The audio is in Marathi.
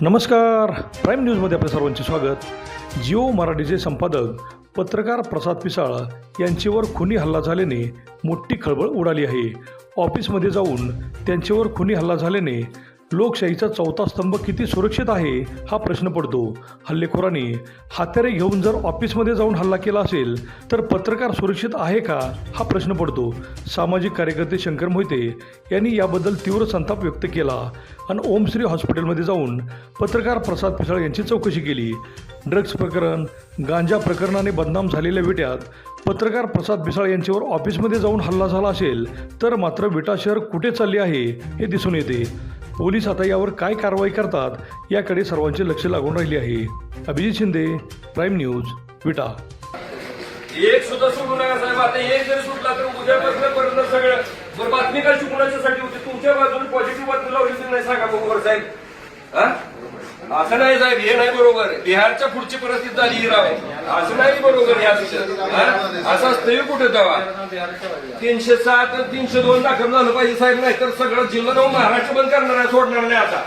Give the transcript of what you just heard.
नमस्कार. प्राईम न्यूजमध्ये आपल्या सर्वांचे स्वागत. जिओ मराठीचे संपादक पत्रकार प्रसाद पिसाळ यांच्यावर खुनी हल्ला झाल्याने मोठी खळबळ उडाली आहे. ऑफिसमध्ये जाऊन त्यांच्यावर खुनी हल्ला झाल्याने लोकशाहीचा चौथा स्तंभ किती सुरक्षित आहे हा प्रश्न पडतो. हल्लेखोराने हत्यारे घेऊन जर ऑफिसमध्ये जाऊन हल्ला केला असेल तर पत्रकार सुरक्षित आहे का हा प्रश्न पडतो. सामाजिक कार्यकर्ते शंकर मोहिते यांनी याबद्दल तीव्र संताप व्यक्त केला आणि ओमश्री हॉस्पिटलमध्ये जाऊन पत्रकार प्रसाद पिसाळ यांची चौकशी केली. ड्रग्ज प्रकरण गांजा प्रकरणाने बदनाम झालेल्या विट्यात पत्रकार प्रसाद पिसाळ यांच्यावर ऑफिसमध्ये जाऊन हल्ला झाला असेल तर मात्र विटा शहर कुठे चालले आहे हे दिसून येते. पोलीस आता यावर काय कारवाई करतात याकडे सर्वांचे लक्ष लागून राहिले आहे. Abhijit Shinde prime news Vita. एक सुद्धा सुटू नका साहेब. आता एक जरी सुटला तर उद्यापासून पर्यंत सगळं. बरं बातमी काय शिकवण्यासाठी होती. तुमच्या बाजूने पॉझिटिव्ह बातमी लावली नाही सांगा बरोबर साहेब. हा? असं नाही साहेब हे नाही बरोबर. बिहारच्या पुढची परिस्थिती झाली ही राव. असं नाही बरोबर हे असं असतं कुठे तेव्हा तीनशे सात तीनशे दोन दाखल झालं पाहिजे साहेब नाही तर सगळं जिल्हा महाराष्ट्र बंद करणार आहे सोडणार नाही आता.